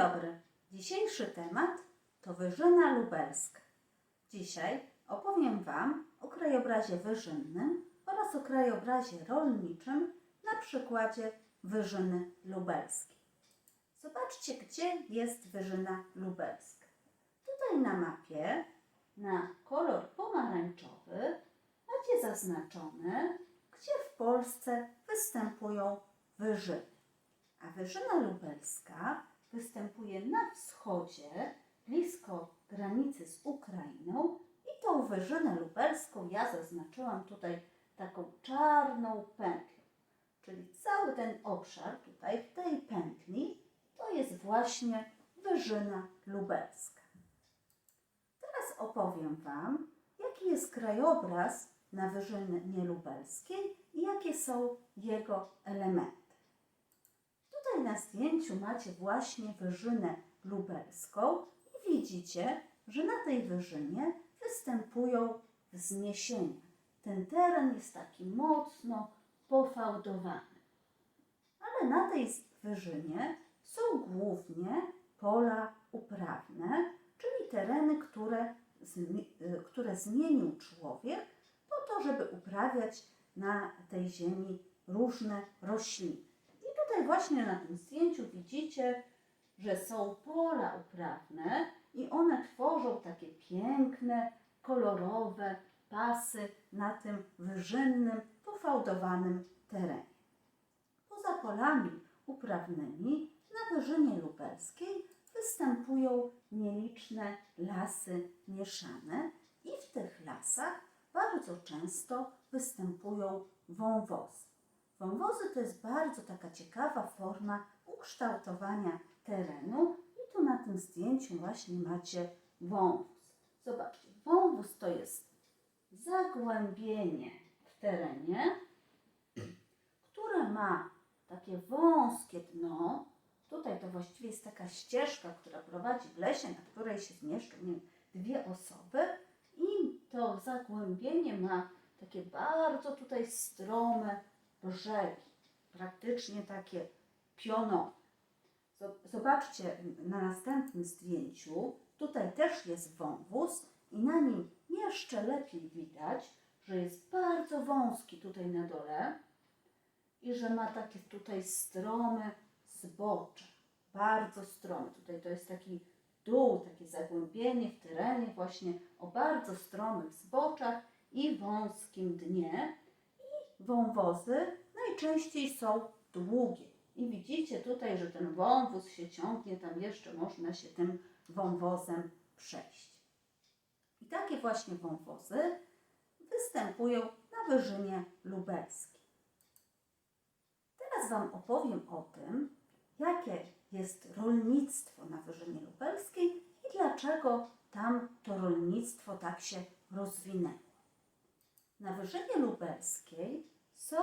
dobry. Dzisiejszy temat to Wyżyna Lubelska. Dzisiaj opowiem Wam o krajobrazie wyżynnym oraz o krajobrazie rolniczym na przykładzie Wyżyny Lubelskiej. Zobaczcie, gdzie jest Wyżyna Lubelska. Tutaj na mapie, na kolor pomarańczowy, macie zaznaczone, gdzie w Polsce występują wyżyny. A Wyżyna Lubelska występuje na wschodzie, blisko granicy z Ukrainą i tą Wyżynę Lubelską ja zaznaczyłam tutaj taką czarną pętlą. Czyli cały ten obszar tutaj w tej pętli to jest właśnie Wyżyna Lubelska. Teraz opowiem Wam, jaki jest krajobraz na Wyżynie Lubelskiej i jakie są jego elementy. Na zdjęciu macie właśnie Wyżynę Lubelską i widzicie, że na tej wyżynie występują wzniesienia. Ten teren jest taki mocno pofałdowany. Ale na tej wyżynie są głównie pola uprawne, czyli tereny, które, które zmienił człowiek po to, żeby uprawiać na tej ziemi różne rośliny. Tutaj właśnie na tym zdjęciu widzicie, że są pola uprawne i one tworzą takie piękne, kolorowe pasy na tym wyżynnym, pofałdowanym terenie. Poza polami uprawnymi na Wyżynie Lubelskiej występują nieliczne lasy mieszane i w tych lasach bardzo często występują wąwozy. Wąwozy to jest bardzo taka ciekawa forma ukształtowania terenu i tu na tym zdjęciu właśnie macie wąwóz. Zobaczcie, wąwóz to jest zagłębienie w terenie, które ma takie wąskie dno. Tutaj to właściwie jest taka ścieżka, która prowadzi w lesie, na której się zmieszczą wiem, dwie osoby i to zagłębienie ma takie bardzo tutaj strome brzegi, praktycznie takie pionowe. Zo- Zobaczcie na następnym zdjęciu, tutaj też jest wąwóz i na nim jeszcze lepiej widać, że jest bardzo wąski tutaj na dole i że ma takie tutaj strome zbocze, bardzo strome. Tutaj to jest taki dół, takie zagłębienie w terenie właśnie o bardzo stromych zboczach i wąskim dnie. Wąwozy najczęściej są długie. I widzicie tutaj, że ten wąwóz się ciągnie, tam jeszcze można się tym wąwozem przejść. I takie właśnie wąwozy występują na Wyżynie Lubelskiej. Teraz Wam opowiem o tym, jakie jest rolnictwo na Wyżynie Lubelskiej i dlaczego tam to rolnictwo tak się rozwinęło. Na Wyżynie Lubelskiej są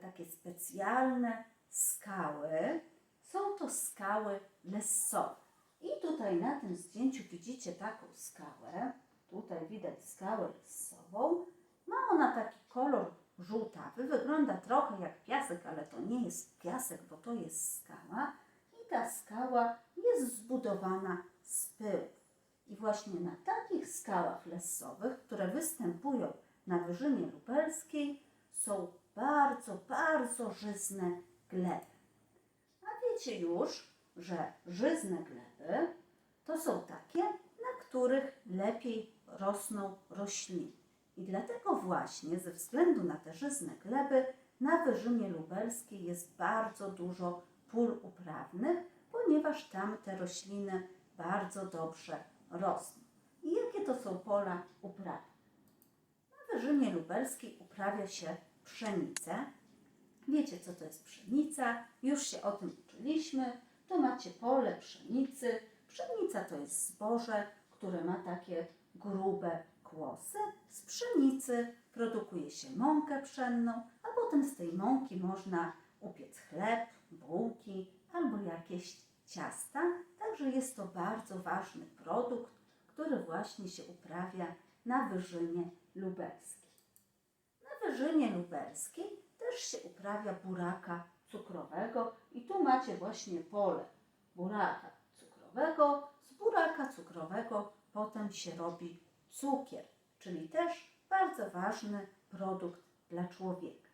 takie specjalne skały. Są to skały lesowe. I tutaj na tym zdjęciu widzicie taką skałę. Tutaj widać skałę lesową. Ma ona taki kolor żółtawy. Wygląda trochę jak piasek, ale to nie jest piasek, bo to jest skała. I ta skała jest zbudowana z pyłów. I właśnie na takich skałach lesowych, które występują na Wyżynie Lubelskiej, są bardzo, bardzo żyzne gleby. A wiecie już, że żyzne gleby to są takie, na których lepiej rosną rośliny. I dlatego właśnie ze względu na te żyzne gleby na Wyżynie Lubelskiej jest bardzo dużo pól uprawnych, ponieważ tam te rośliny bardzo dobrze rosną. I jakie to są pola uprawne? Na Wyżynie Lubelskiej uprawia się pszenicę. Wiecie, co to jest pszenica? Już się o tym uczyliśmy. To macie pole pszenicy. Pszenica to jest zboże, które ma takie grube kłosy. Z pszenicy produkuje się mąkę pszenną, a potem z tej mąki można upiec chleb, bułki albo jakieś ciasta. Także jest to bardzo ważny produkt, który właśnie się uprawia na Wyżynie Lubelskiej. Na Wyżynie Lubelskiej też się uprawia buraka cukrowego i tu macie właśnie pole buraka cukrowego, z buraka cukrowego potem się robi cukier, czyli też bardzo ważny produkt dla człowieka.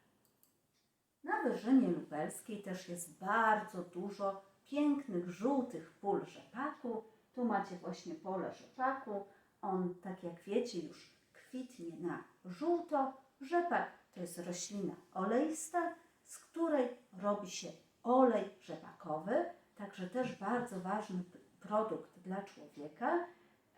Na Wyżynie Lubelskiej też jest bardzo dużo pięknych, żółtych pól rzepaku. Tu macie właśnie pole rzepaku. On, tak jak wiecie, już kwitnie na żółto. Rzepak to jest roślina oleista, z której robi się olej rzepakowy, także też bardzo ważny produkt dla człowieka.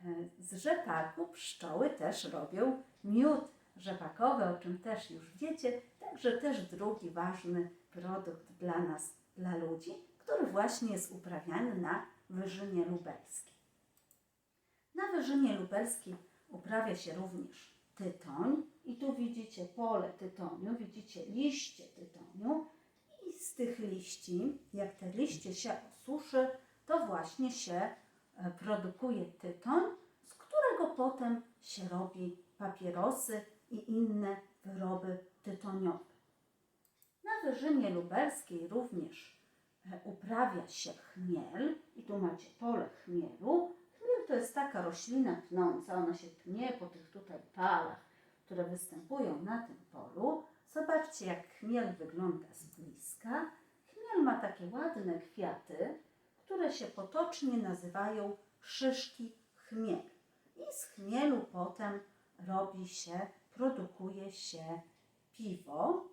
E, Z rzepaku pszczoły też robią miód rzepakowy, o czym też już wiecie, także też drugi ważny produkt dla nas, dla ludzi, który właśnie jest uprawiany na Wyżynie Lubelskiej. Na Wyżynie Lubelskiej uprawia się również tytoń i tu widzicie pole tytoniu, widzicie liście tytoniu i z tych liści, jak te liście się osuszy, to właśnie się e, produkuje tytoń, z którego potem się robi papierosy i inne wyroby tytoniowe. Na Wyżynie Lubelskiej również e, uprawia się chmiel i tu macie pole chmielu. Chmiel jest taka roślina pnąca, ona się pnie po tych tutaj palach, które występują na tym polu. Zobaczcie, jak chmiel wygląda z bliska. Chmiel ma takie ładne kwiaty, które się potocznie nazywają szyszki chmielu. I z chmielu potem robi się, produkuje się piwo,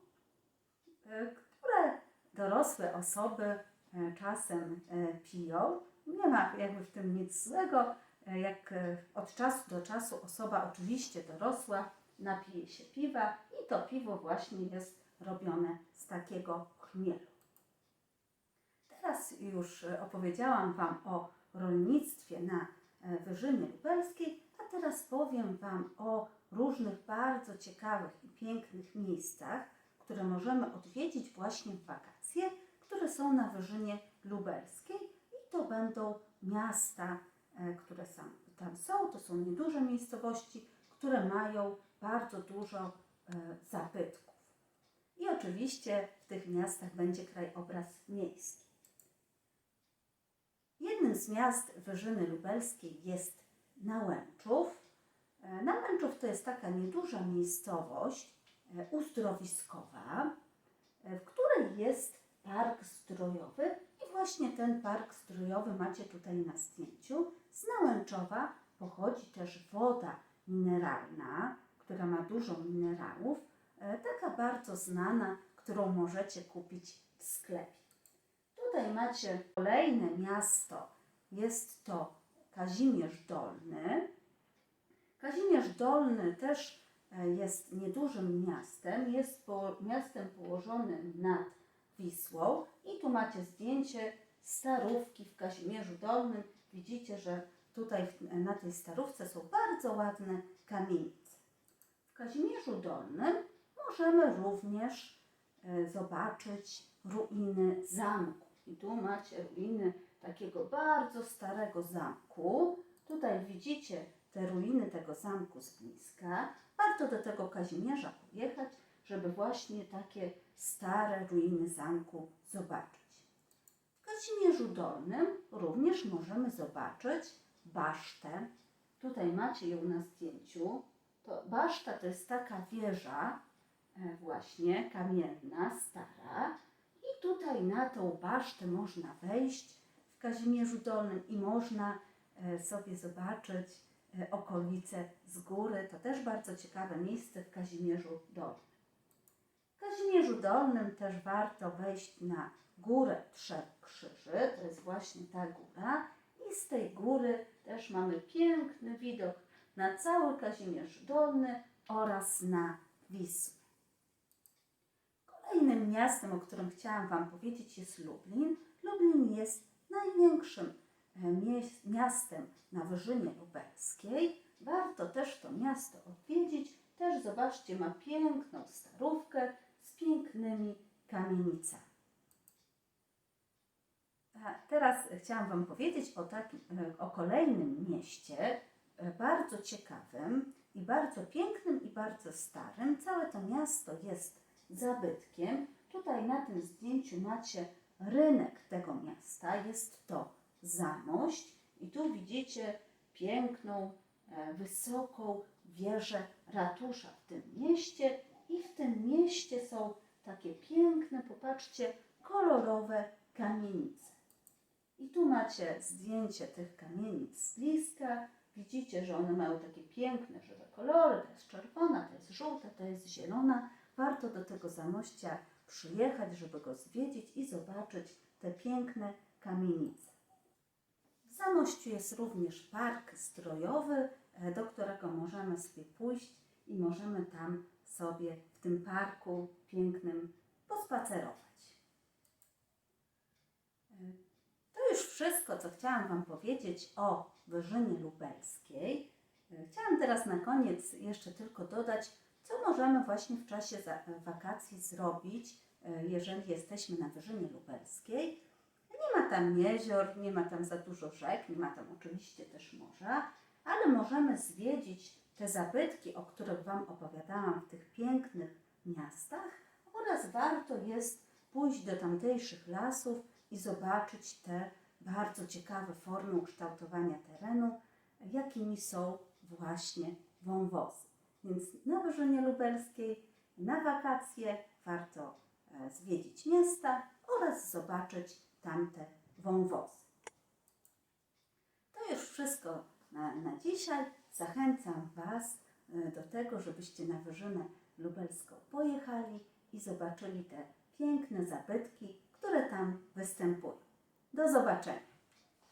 e, które dorosłe osoby e, czasem e, piją. Nie ma jakby w tym nic złego, jak e, od czasu do czasu osoba oczywiście dorosła napije się piwa i to piwo właśnie jest robione z takiego chmielu. Teraz już e, opowiedziałam Wam o rolnictwie na e, Wyżynie Lubelskiej, a teraz powiem Wam o różnych bardzo ciekawych i pięknych miejscach, które możemy odwiedzić właśnie w wakacje, które są na Wyżynie Lubelskiej i to będą miasta, e, które sam, tam są, to są nieduże miejscowości, które mają bardzo dużo e, zabytków. I oczywiście w tych miastach będzie krajobraz miejski. Jednym z miast Wyżyny Lubelskiej jest Nałęczów. E, Nałęczów to jest taka nieduża miejscowość e, uzdrowiskowa, e, w której jest park zdrojowy właśnie ten park zdrojowy macie tutaj na zdjęciu. Z Nałęczowa pochodzi też woda mineralna, która ma dużo minerałów, e, taka bardzo znana, którą możecie kupić w sklepie. Tutaj macie kolejne miasto, jest to Kazimierz Dolny. Kazimierz Dolny też e, jest niedużym miastem, jest po, miastem położonym nad Wisłą i tu macie zdjęcie starówki w Kazimierzu Dolnym. Widzicie, że tutaj na tej starówce są bardzo ładne kamienice. W Kazimierzu Dolnym możemy również e, zobaczyć ruiny zamku. I tu macie ruiny takiego bardzo starego zamku. Tutaj widzicie te ruiny tego zamku z bliska. Warto do tego Kazimierza pojechać, żeby właśnie takie stare ruiny zamku zobaczyć. W Kazimierzu Dolnym również możemy zobaczyć basztę. Tutaj macie ją na zdjęciu. To baszta to jest taka wieża, e, właśnie kamienna, stara. I tutaj na tą basztę można wejść w Kazimierzu Dolnym i można e, sobie zobaczyć e, okolice z góry. To też bardzo ciekawe miejsce w Kazimierzu Dolnym. W Kazimierzu Dolnym też warto wejść na górę Trzech Krzyży. To jest właśnie ta góra. I z tej góry też mamy piękny widok na cały Kazimierz Dolny oraz na Wisłę. Kolejnym miastem, o którym chciałam Wam powiedzieć, jest Lublin. Lublin jest największym e, miastem na Wyżynie Lubelskiej. Warto też to miasto odwiedzić. Też zobaczcie, ma piękną starówkę z pięknymi kamienicami. A teraz chciałam Wam powiedzieć o, takim, e, o kolejnym mieście, e, bardzo ciekawym i bardzo pięknym i bardzo starym. Całe to miasto jest zabytkiem. Tutaj na tym zdjęciu macie rynek tego miasta. Jest to Zamość I tu widzicie piękną, e, wysoką wieżę ratusza w tym mieście. I w tym mieście są takie piękne, popatrzcie, kolorowe kamienice. I tu macie zdjęcie tych kamienic z bliska. Widzicie, że one mają takie piękne, żywe kolory. To jest czerwona, to jest żółta, to jest zielona. Warto do tego Zamościa przyjechać, żeby go zwiedzić i zobaczyć te piękne kamienice. W Zamościu jest również park zdrojowy, e, do którego możemy sobie pójść i możemy tam sobie w tym parku pięknym pospacerować. E, To już wszystko, co chciałam Wam powiedzieć o Wyżynie Lubelskiej. E, Chciałam teraz na koniec jeszcze tylko dodać, co możemy właśnie w czasie za- wakacji zrobić, e, jeżeli jesteśmy na Wyżynie Lubelskiej. Nie ma tam jezior, nie ma tam za dużo rzek, nie ma tam oczywiście też morza, ale możemy zwiedzić te zabytki, o których Wam opowiadałam w tych pięknych miastach oraz warto jest pójść do tamtejszych lasów i zobaczyć te bardzo ciekawe formy ukształtowania terenu, jakimi są właśnie wąwozy. Więc na Wyżynie Lubelskiej na wakacje warto e, zwiedzić miasta oraz zobaczyć tamte wąwozy. To już wszystko na, na dzisiaj. Zachęcam Was e, do tego, żebyście na Wyżynę Lubelską pojechali i zobaczyli te piękne zabytki, które tam występują. Do zobaczenia.